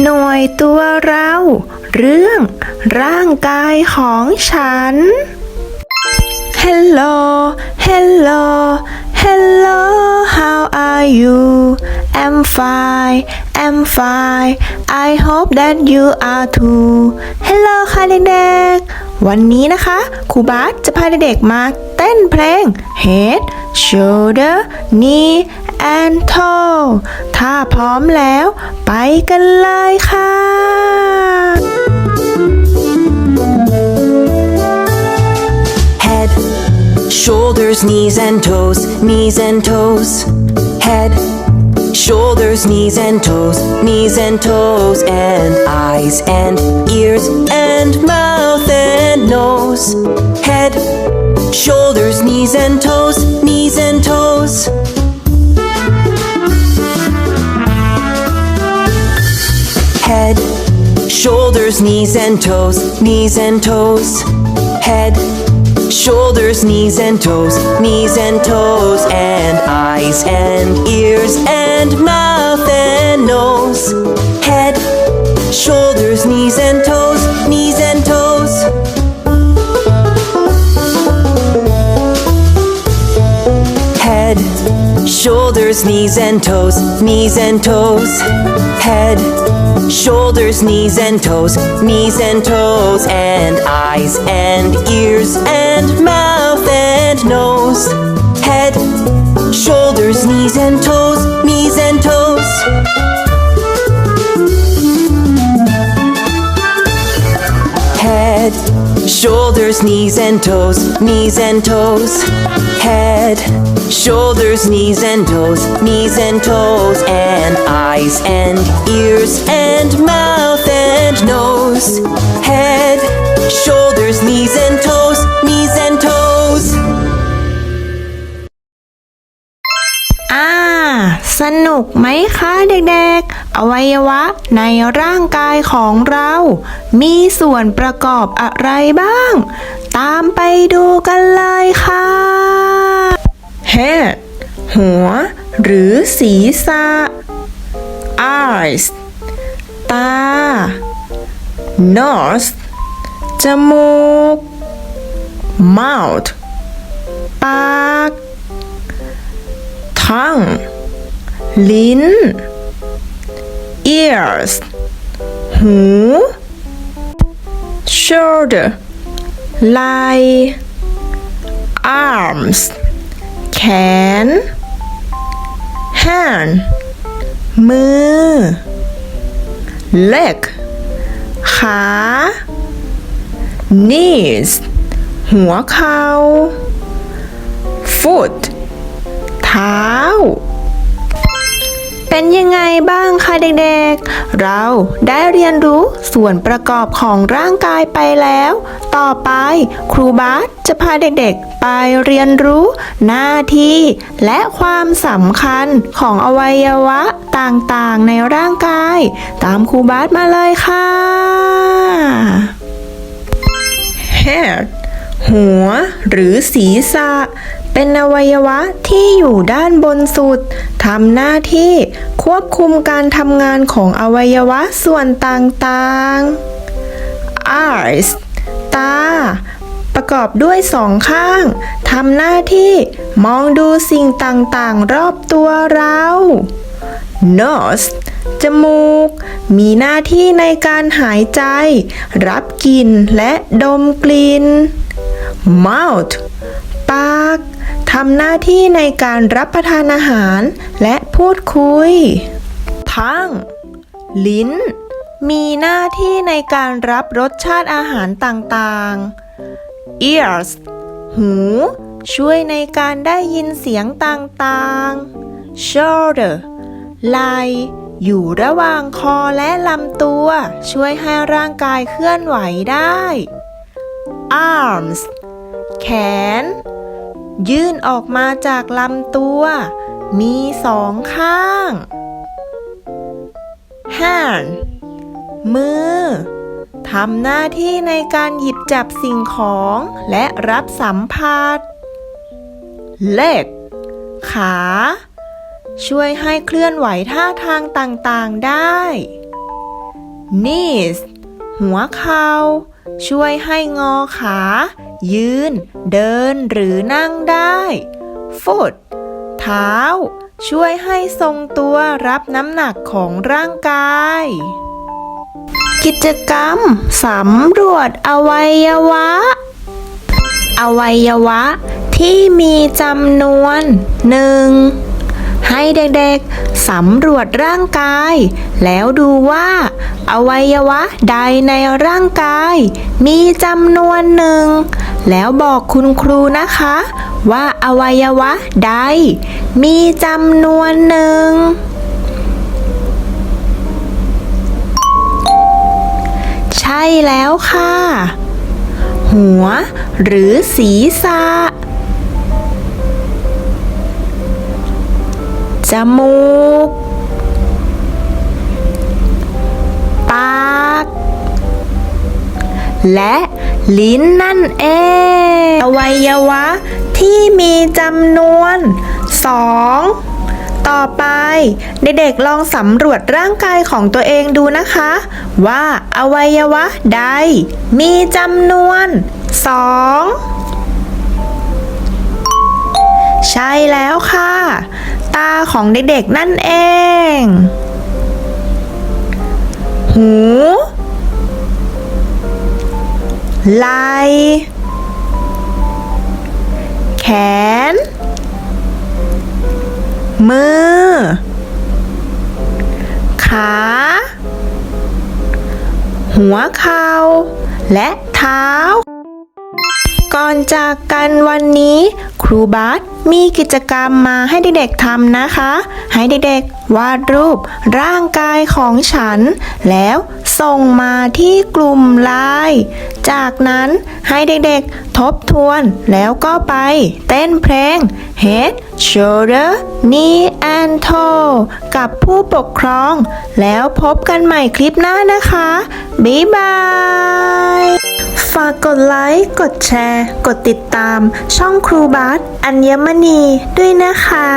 หน่วยตัวเรา เรื่องร่างกายของฉัน Hello Hello Hello how are you I'm fine I'm fine I hope that you are too Hello ค่ะเด็กๆ วันนี้นะคะครูบาสจะพาเด็กๆมาเต้นเพลง Head Shoulder Knee and Toe ถ้าพร้อมแล้ว ไปกันเลยค่ะ Head, shoulders, knees and toes, knees and toes. Head, shoulders, knees and toes, knees and toes, and eyes and ears and mouth and nose. Head, shoulders, knees and toes, knees and toes. Shoulders, knees and toes, knees and toes. Head, shoulders, knees and toes, knees and toes, and eyes and ears and mouth and nose. Head, shoulders, knees and toes, knees and toes. Head, shoulders, knees and toes, knees and toes. Head, shoulders, knees and toes, knees and toes, and eyes and ears and mouth and nose. Head, shoulders, knees and toes, shoulders, knees and toes, knees and toes. Head, shoulders, knees and toes, knees and toes, and eyes and ears and mouth and nose. Head, shoulders, knees and toes, knees and toes. อ่า สนุกไหมคะเด็กๆ อวัยวะในร่างกายของเรา มีส่วนประกอบอะไรบ้าง ตามไปดูกันเลยค่ะ Head หัว หรือศีรษะ Eyes ตา Nose จมูก Mouth ปาก tongue ลิ้น ears หู shoulder ไหล่ arms แขน hand มือ leg ขา knees หัวเข่า foot เท้า เป็นยังไงบ้างคะเด็กๆ เราได้เรียนรู้ส่วนประกอบของร่างกายไปแล้ว ต่อไปครูบาสจะพาเด็กๆ ไปเรียนรู้หน้าที่ และความสำคัญของอวัยวะต่างๆในร่างกาย ตามครูบาสมาเลยค่ะ Head หัวหรือศีรษะ เป็นอวัยวะที่อยู่ด้านบนสุดทำหน้าที่ควบคุมการทำงานของอวัยวะส่วนต่างๆ Eyes ตา ประกอบด้วยสองข้างทำหน้าที่มองดูสิ่งต่างๆ รอบตัวเรา Nose จมูก มีหน้าที่ในการหายใจ รับกลิ่นและดมกลิ่น Mouth ปาก ทำหน้าที่ในการรับประทานอาหารและพูดคุย Tongue ลิ้น มีหน้าที่ในการรับรสชาติอาหารต่างๆ Ears หู ช่วยในการได้ยินเสียงต่างๆ Shoulder ไหล่อยู่ระหว่างคอและลำตัว ช่วยให้ร่างกายเคลื่อนไหวได้ Arms แขน ยื่นออกมาจากลำตัว มีสองข้าง Hand มือทำหน้าที่ในการหยิบจับสิ่งของและรับสัมผัส Leg ขา ช่วยให้เคลื่อนไหวท่าทางต่างๆได้ knees หัวเข่า ช่วยให้งอขา ยืน เดินหรือนั่งได้ foot เท้า ช่วยให้ทรงตัวรับน้ำหนักของร่างกาย กิจกรรมสำรวจอวัยวะ อวัยวะที่มีจำนวนหนึ่ง ให้เด็กๆสำรวจร่างกาย แล้วดูว่า อวัยวะใดในร่างกาย มีจำนวนหนึ่ง แล้วบอกคุณครูนะคะ ว่าอวัยวะใด มีจำนวนหนึ่งใช่แล้วค่ะ หัวหรือศีรษะ จมูก ปาก และลิ้นนั่นเอง อวัยวะที่มีจำนวนสองต่อไป เด็กๆลองสำรวจร่างกายของตัวเองดูนะคะ ว่าอวัยวะใด มีจำนวนสอง ใช่แล้วค่ะ ตาของเด็กๆนั่นเอง หูไหลแขน มือ ขา หัวเข่าและเท้า ก่อนจากกันวันนี้ ครูบาสมีกิจกรรมมาให้เด็กๆทำนะคะ ให้เด็กๆวาดรูปร่างกายของฉัน แล้วส่งมาที่กลุ่มไลน์จากนั้นให้เด็กๆทบทวนแล้วก็ไปเต้นเพลง Head Shoulder Knee and Toe กับผู้ปกครอง แล้วพบกันใหม่คลิปหน้านะคะ บ๊ายบาย ฝากกดไลค์ กดแชร์ กดติดตาม ช่องครูบาสอัญมณีด้วยนะคะ